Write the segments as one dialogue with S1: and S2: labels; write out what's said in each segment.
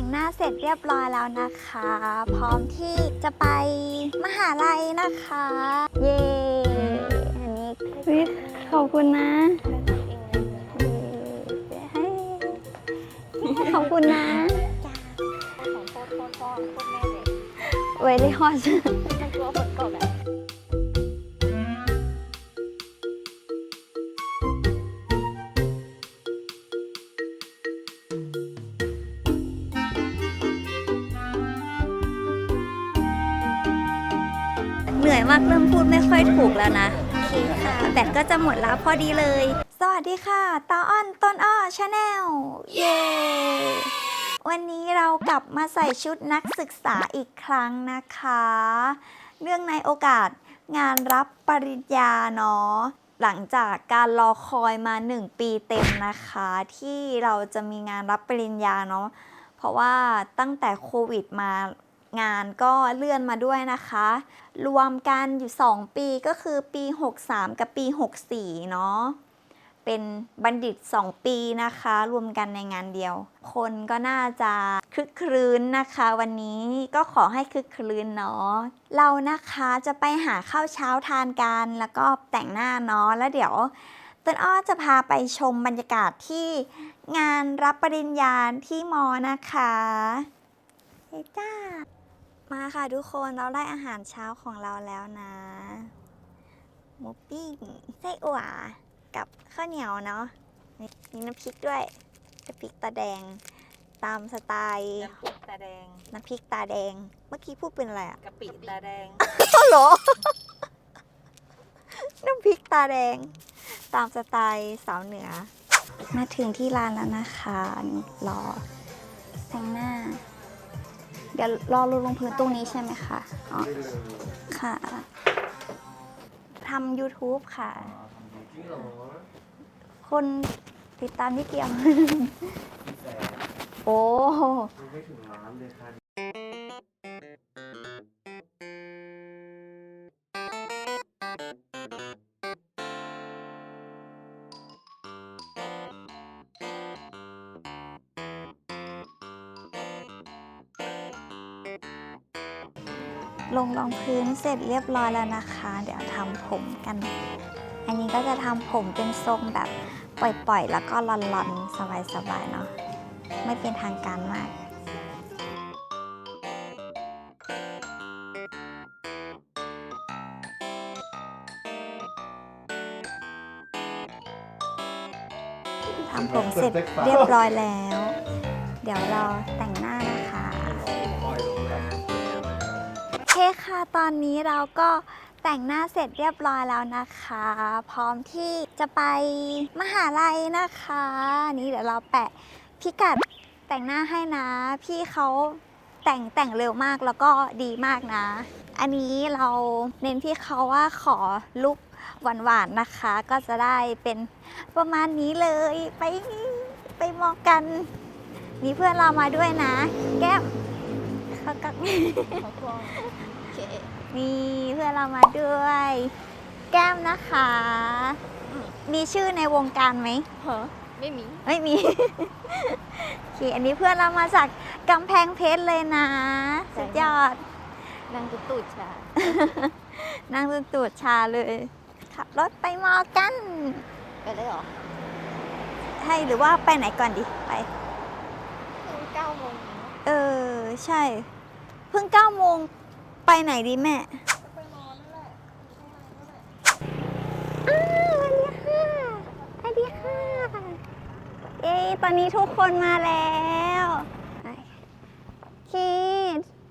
S1: แต่งหน้าเสร็จเรียบร้อยแล้วนะคะ พร้อมที่จะไปมหาลัยนะคะ เย้อันนี้วิขอบคุณนะเย้ให้ขอบคุณนะ
S2: ของโคตรโคตรพ่อโคตรแม่เลย
S1: เวลี่ฮอช
S2: มันกลัวฝนตกอะ
S1: เดไม่ค่อยถูกแล้วนะ โอเคค่ะ แบตก็จะหมดแล้วพอดีเลย สวัสดีค่ะตาอ้อนต้นอ้อชาแนล เย้ วันนี้เรากลับมาใส่ชุดนักศึกษาอีกครั้งนะคะ เนื่องในโอกาสงานรับปริญญาเนาะหลังจากการรอคอยมา 1 ปีเต็มนะคะ ที่เราจะมีงานรับปริญญาเนาะเพราะว่าตั้งแต่โควิดมา งานก็เลื่อนมาด้วยนะคะ รวมกันอยู่ 2 ปีก็คือปี 63 กับปี 64 เนาะเป็นบัณฑิต 2 ปีนะคะ รวมกันในงานเดียว คนก็น่าจะคึกครื้นนะคะ วันนี้ก็ขอให้คึกครื้นเนาะเรานะคะจะไปหาข้าวเช้าทานกันแล้วก็แต่งหน้าเนาะแล้วเดี๋ยวต้นอ้อจะพาไปชมบรรยากาศที่งานรับปริญญาที่มอนะคะเฮ้จ้า มาค่ะทุกคนเราได้อาหารเช้าของเราแล้วนะหมูปิ้งไส้อั่วกับข้าวเหนียวเนาะนี่มีน้ำพริกด้วยน้ำพริกตาแดง ตามสไตล์
S2: น้ำพริกตาแดง
S1: น้ำพริกตาแดง เมื่อกี้พูดเป็นอะไรอะ
S2: กะปิตาแดง
S1: ฮัลโหลน้ำพริกตาแดง ตามสไตล์สาวเหนือ มาถึงที่ร้านแล้วนะคะนี่รอแต่งหน้าเดี๋ยวรอรูลงพื้นตรงนี้ใช่ไหมคะอ๋อค่ะทำ YouTube ค่ะ คนติดตามนิดเดียว โอ้
S3: ไม่ถึงล้านเลยค่ะ
S1: ลงรองพื้นเสร็จเรียบร้อยแล้วนะคะ เดี๋ยวทำผมกัน อันนี้ก็จะทำผมเป็นทรงแบบปล่อยๆ แล้วก็ลอนๆ สบายๆ เนาะ ไม่เป็นทางการมากทำผมเสร็จเรียบร้อยแล้ว เดี๋ยวเราแต่งหน้า คะโอเคค่ะตอนนี้เราก็แต่งหน้าเสร็จเรียบร้อยแล้วนะคะ พร้อมที่จะไปมหาลัยนะคะ นี่เดี๋ยวเราแปะพิกัดแต่งหน้าให้นะ พี่เขาแต่งแต่งเร็วมากแล้วก็ดีมากนะ อันนี้เราเน้นพี่เขาว่าขอลุกหวานๆนะคะ ก็จะได้เป็นประมาณนี้เลยไปไปมองกันมีเพื่อนเรามาด้วยนะ แก้ม
S2: โอเค
S1: มีเพื่อนเรามาด้วย แก้มนะคะ มีชื่อในวงการไหม
S2: เหรอไม่มี
S1: ไม่มี โอเค อันนี้เพื่อนเรามาจากกำแพงเพชรเลยนะ สุดยอด
S2: นางตุดตูดชา
S1: นั่งจนตูดชาเลย ขับรถไปมอกัน
S2: ไปเลยเหรอ
S1: ให้หรือว่าไปไหนก่อนดี ไป
S2: เก้าโมง
S1: เออ ใช่ เพิ่งเก้าโมงไปไหนดีแม่
S2: ไปนอนนั่นแหละ
S1: อ้าวสวัสดีค่ะสวัสดีค่ะเย้ตอนนี้ทุกคนมาแล้วไปคี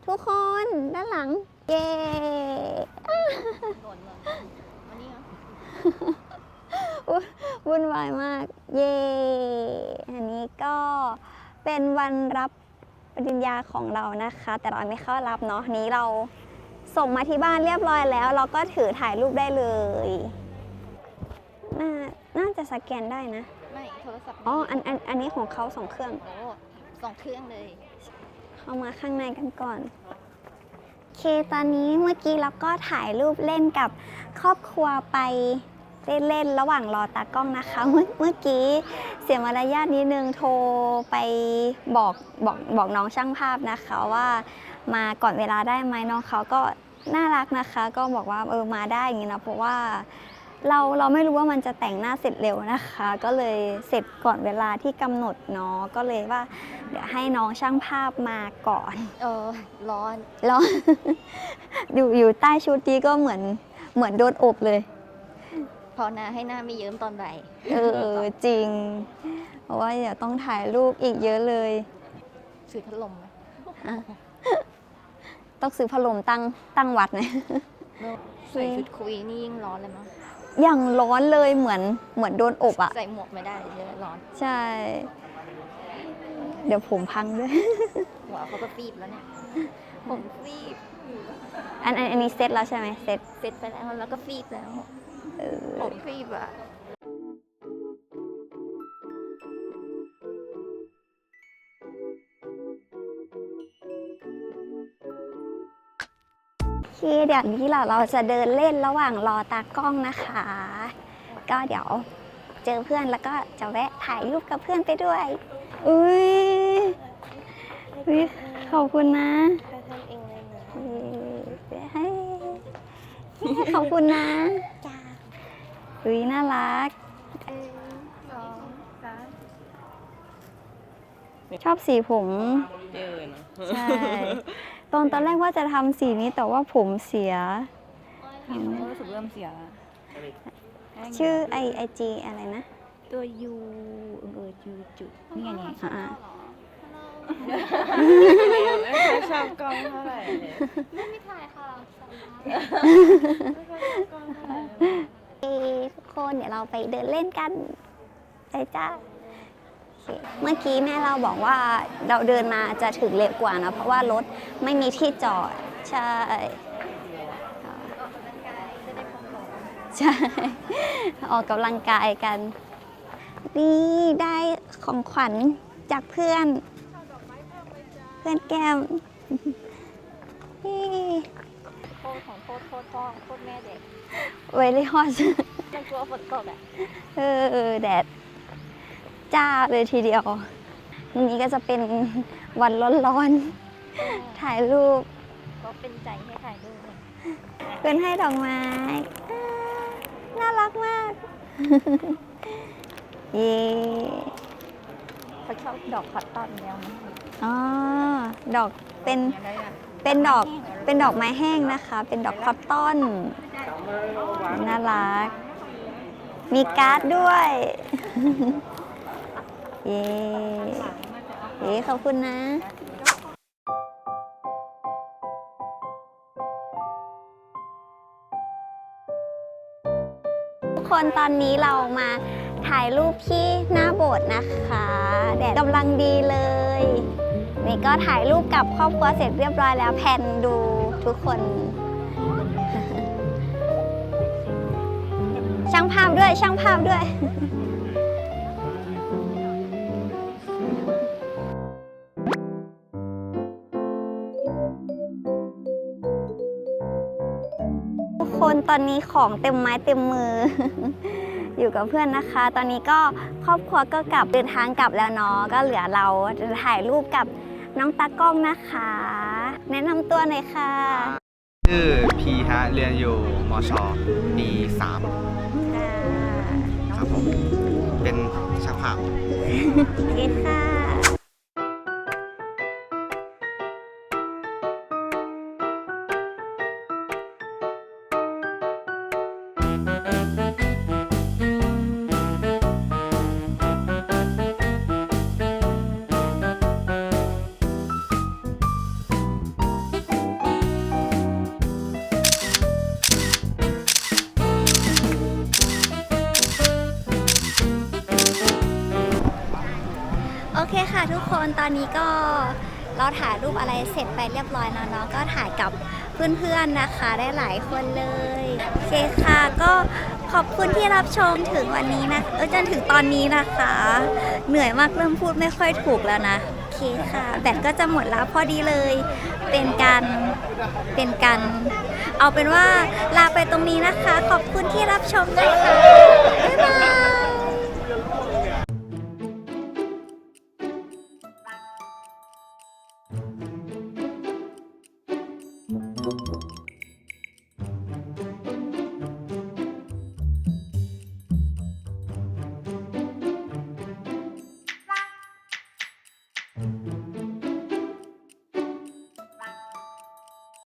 S1: ทุกคนด้านหลัง เย่วุ่
S2: นวา
S1: ยมาก เย้ อันนี้ก็เป็นวันรับ ริญญาของเรานะคะ แต่เราไม่เข้ารับเนาะนี้เราส่งมาที่บ้านเรียบร้อยแล้ว เราก็ถือถ่ายรูปได้เลยน่าน่าจะสแกนได้นะ
S2: ไม่โทรศัพท์
S1: อ๋ออันอันอันนี้ของเขาสองเครื่อง
S2: โอ้สองเครื่องเลย
S1: เข้ามาข้างในกันก่อนโอเคตอนนี้เมื่อกี้เราก็ถ่ายรูปเล่นกับครอบครัวไป เล่นๆระหว่างรอตากล้องนะคะ เมื่อเมื่อกี้เสียมารยาทนิดนึงโทรไปบอกบอกบอกน้องช่างภาพนะคะว่ามาก่อนเวลาได้ไหมน้องเขาก็น่ารักนะคะ ก็บอกว่าเออมาได้อย่างนี้นะเพราะว่าเราเราไม่รู้ว่ามันจะแต่งหน้าเสร็จเร็วนะคะ ก็เลยเสร็จก่อนเวลาที่กำหนดเนาะก็เลยว่า เดี๋ยวให้น้องช่างภาพมาก่อน
S2: เออ ร้อน
S1: แล้วอยู่อยู่ใต้ชุดนี้ก็เหมือนเหมือนโดนอบเลย
S2: พอนะให้หน้าไม่เยิ้มตอนบ่าย
S1: เออจริง เพราะว่าเดี๋ยวต้องถ่ายรูปอีกเยอะเลย
S2: สื่อพัดลมไหม
S1: ต้องซื้อพัดลมตั้งตั้งวัดไหม
S2: ใส่ชุดคุยนี่ยิ่งร้อนเลยมั้ง
S1: อย่างร้อนเลยเหมือนเหมือนโดนอบอะ
S2: ใส่หมวกไม่ได้เยอะร้อน
S1: ใช่ เดี๋ยวผมพังด้วย
S2: หัวเขาก็ปีบแล้วเนี่ยผมฟีบ
S1: อันอันอันนี้เซ็ตแล้วใช่ไหมเซ็ต
S2: เสร็จไปแล้วแล้วก็ฟีบแล้ว
S1: เออ
S2: ผมฟีบอะ
S1: โอเคเดี๋ยวนี้เราเราจะเดินเล่นระหว่างรอตากล้องนะคะ ก็เดี๋ยวเจอเพื่อนแล้วก็จะแวะถ่ายรูปกับเพื่อนไปด้วย อุ้ยอุ๊ยขอบคุณนะ
S2: ทำเองเลยนะ
S1: เย้ให้ขอบคุณนะ
S2: จ้า
S1: อุ้ยน่ารัก
S2: หนึ่งสองสาม
S1: ชอบสีผม
S4: เจอเนอะ
S1: ใช่ ตอนตอนแรกว่าจะทำสีนี้แต่ว่าผมเสีย
S4: รู้สึกเริ่มเสียแล้ว
S1: ชื่อไอไอจีอะไรนะ
S4: ตัวยูเออยูจุดนี่ไงเนี่ย
S1: อ่า
S4: ไม่ค่อยชอบกล้องเท่าไหร่เลย
S2: ไม่มีถ่ายค่ะ
S4: ไม่ค่อยชอบกล้องเท่าไหร่ เอ
S1: ทุกคนเดี๋ยวเราไปเดินเล่นกันไปจ้าเคเมื่อกี้แม่เราบอกว่าเราเดินมาจะถึงเร็วกว่านะ เพราะว่ารถไม่มีที่จอด ใช่ใช่ออกกำลังกายกัน นี่ได้ของขวัญจากเพื่อน เพื่อนแก้มนี่
S2: โทษของโทษโทษพ่อโทษแม่เด็ก
S1: เวลี่ฮอส
S2: มันกลัวฝนตกอะ
S1: เออแดดจ้าเลยทีเดียววันนี้ก็จะเป็นวันร้อนๆ ถ่ายรูป
S2: ก็เป็นใจให้ถ่ายรูปเลย
S1: เพื่อนให้ดอกไม้อ่าน่ารักมาก เย้
S2: เขาชอบดอกคัตตอนแล้วนะ
S1: อ๋อ ดอกเป็น
S2: อะไรอะ
S1: เป็นดอกเป็นดอกไม้แห้งนะคะ เป็นดอกคอตตอนน่ารัก มีการ์ดด้วย เย้เย้ขอบคุณนะทุกคนตอนนี้เรามาถ่ายรูปที่หน้าโบสถ์นะคะ แดดกำลังดีเลย นี่ก็ถ่ายรูปกับครอบครัวเสร็จเรียบร้อยแล้วแพนดูทุกคน ช่างภาพด้วยช่างภาพด้วยทุกคนตอนนี้ของเต็มไม้เต็มมือ อยู่กับเพื่อนนะคะ ตอนนี้ก็ครอบครัวก็กลับเดินทางกลับแล้วเนาะก็เหลือเราจะถ่ายรูปกับ น้องตากล้องนะคะ แนะนำตัวหน่อยค่ะ
S5: ชื่อพีฮะเรียนอยู่มชปีสาม
S1: ค่ะ
S5: ครับผมเป็นช่างภาพ
S1: โอเคค่ะ ทุกคนตอนนี้ก็เราถ่ายรูปอะไรเสร็จไปเรียบร้อยแล้วเนาะก็ถ่ายกับเพื่อนๆนะคะได้หลายคนเลยโอเคค่ะก็ขอบคุณที่รับชมถึงวันนี้นะเออจนถึงตอนนี้นะคะ เหนื่อยมากเริ่มพูดไม่ค่อยถูกแล้วนะโอเคคค่ะ แบตก็จะหมดแล้วพอดีเลย เป็นการเป็นการเอาเป็นว่าลาไปตรงนี้นะคะ ขอบคุณที่รับชมนะคะบ๊ายบาย Thank you.